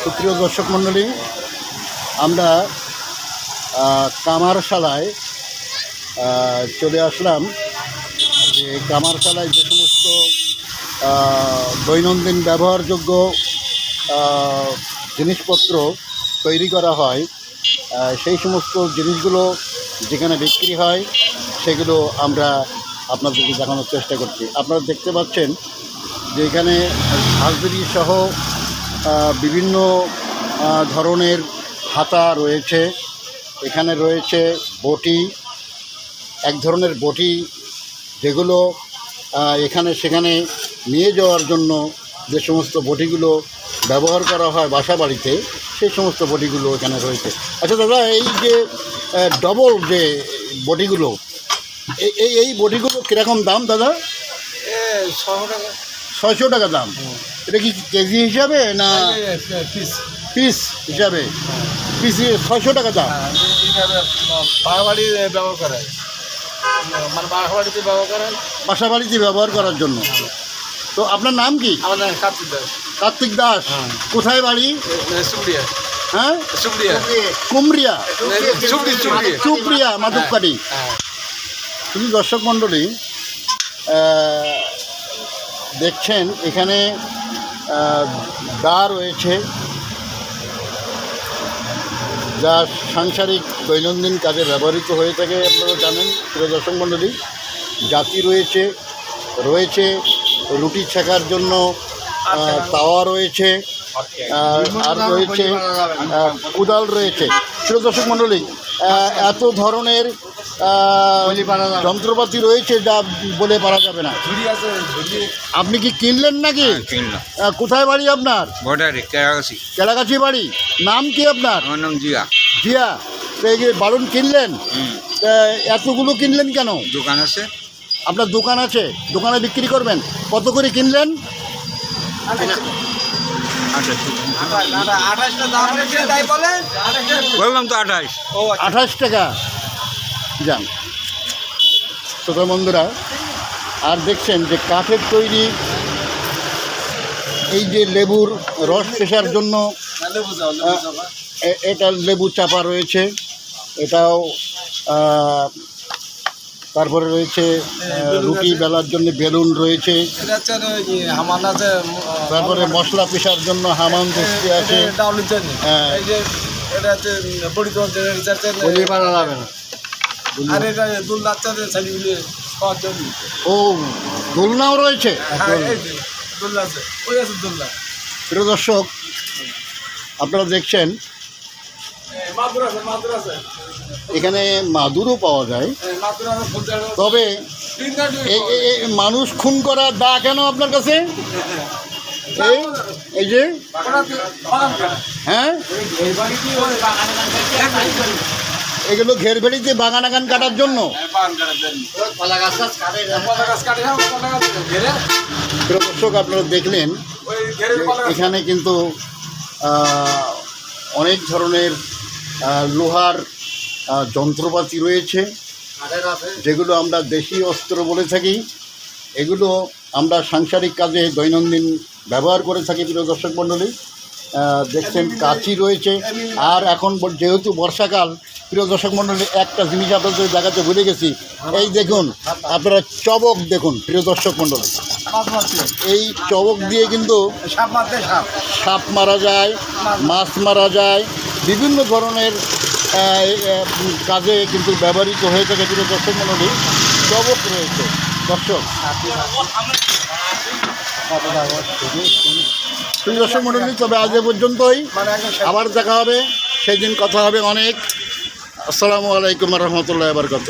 সুপ্রিয় দর্শক মণ্ডলী, আমরা কামারশালায় চলে আসলাম। যে কামারশালায় যে সমস্ত দৈনন্দিন ব্যবহারযোগ্য জিনিসপত্র তৈরি করা হয় সেই সমস্ত জিনিসগুলো যেখানে বিক্রি হয়, সেগুলো আমরা আপনাদেরকে দেখানোর চেষ্টা করছি। আপনারা দেখতে পাচ্ছেন যে এখানে হাজবেরি সহ বিভিন্ন ধরনের হাতা রয়েছে। এখানে রয়েছে বটি এক ধরনের বটি যেগুলো এখানে সেখানে নিয়ে যাওয়ার জন্য যে সমস্ত বটিগুলো ব্যবহার করা হয় বাসা বাড়িতে সেই সমস্ত বটিগুলো এখানে রয়েছে। আচ্ছা দাদা এই যে ডবল যে বটিগুলো এই এই বটিগুলো কীরকম দাম দাদা? ছশো টাকা। ছয়শো টাকা দাম। এটা কি কেজি হিসাবে না পিস হিসাবে? পিস ছয়শো টাকা দাম? বাড়ি ব্যবহার করে মানে বাড়িতে ব্যবহার বাসা বাড়িতে ব্যবহার করার জন্য। তো আপনার নাম কি? কার্তিক দাস। কার্তিক দাস? হ্যাঁ। কোথায় বাড়ি? সুপ্রিয়া। হ্যাঁ? সুপ্রিয়া। কুমরিয়া। সুপ্রি সুপ্রিয়া সুপ্রিয়া। মাধবকারী হ্যাঁ দর্শক মণ্ডলী দেখছেন এখানে দা রয়েছে যা সাংসারিক দৈনন্দিন কাজে ব্যবহৃত হয়ে থাকে, আপনারা জানেন, প্রিয় দর্শক মণ্ডলী। জাতি রয়েছে রয়েছে, রুটি ছেঁকার জন্য তাওয়া রয়েছে আর রয়েছে কুদাল রয়েছে। প্রিয় দর্শক মণ্ডলী এত ধরনের যন্ত্রপাতি রয়েছে যা বলে পারা যাবে না। আপনি কি কিনলেন নাকি? কোথায় বাড়ি আপনার? বর্ডারে কেলাগাছি বাড়ি। নাম কি আপনার? আমার নাম জিয়া। জিয়া। তো এই যে বালুন কিনলেন এতগুলো কিনলেন কেন? দোকান আছে। আপনার দোকান আছে? দোকানে বিক্রি করবেন। কত করে কিনলেন? আচ্ছা আঠাশটা দাম রেখে তাই বলেন বললাম তো আঠাশ। আঠাশ টাকা। যান শ্রোতা বন্ধুরা আর দেখছেন যে কাঠের তৈরি এই যে লেবুর রস পেশার জন্য এটা লেবু চাপা রয়েছে এটাও তারপরে রয়েছে রুটি বেলার জন্য বেলুন রয়েছে তারপরে মশলা পেশার জন্য হামান দস্তি আছে হ্যাঁ। এটা হচ্ছে বড়ি যাবে না আর এটা দুল বাচ্চাদের ছেলেগুলি খাওয়ার জন্য। ও দোলনাও রয়েছে? হ্যাঁ এই যে দুল্লা আছে। ওই আছে দুল্লা প্রিয় দর্শক আপনারা দেখছেন এখানে মাদুরও পাওয়া যায়। তবে মানুষ খুন করা দা কেন আপনার কাছে? এই যে হ্যাঁ? এগুলো ঘের ভেড়িতে বাগান আগান কাটার জন্য। দর্শক আপনারা দেখলেন, এখানে কিন্তু অনেক ধরনের লোহার যন্ত্রপাতি রয়েছে, যেগুলো আমরা দেশি অস্ত্র বলে থাকি। এগুলো আমরা সাংসারিক কাজে দৈনন্দিন ব্যবহার করে থাকি, প্রিয় দর্শক মণ্ডলী। দেখছেন কাঁচি রয়েছে। আর এখন যেহেতু বর্ষাকাল, প্রিয় দর্শক মণ্ডলী একটা জিনিস আপনাদের দেখাতে ভুলে গেছি। এই দেখুন, আপনারা চবক দেখুন, প্রিয় দর্শক মণ্ডলী এই চবক দিয়ে কিন্তু সাপ মারা যায়, মাছ মারা যায়, বিভিন্ন ধরনের কাজে কিন্তু ব্যবহৃত হয়ে থাকে, প্রিয় দর্শক মণ্ডলী চবক রয়েছে। দর্শক প্রিয় দর্শক মন্ডলী, তবে আজ পর্যন্তই। আবার দেখা হবে। সেই দিন কথা হবে অনেক। আসসালামু আলাইকুম রহমতুল্লাহ বারকাত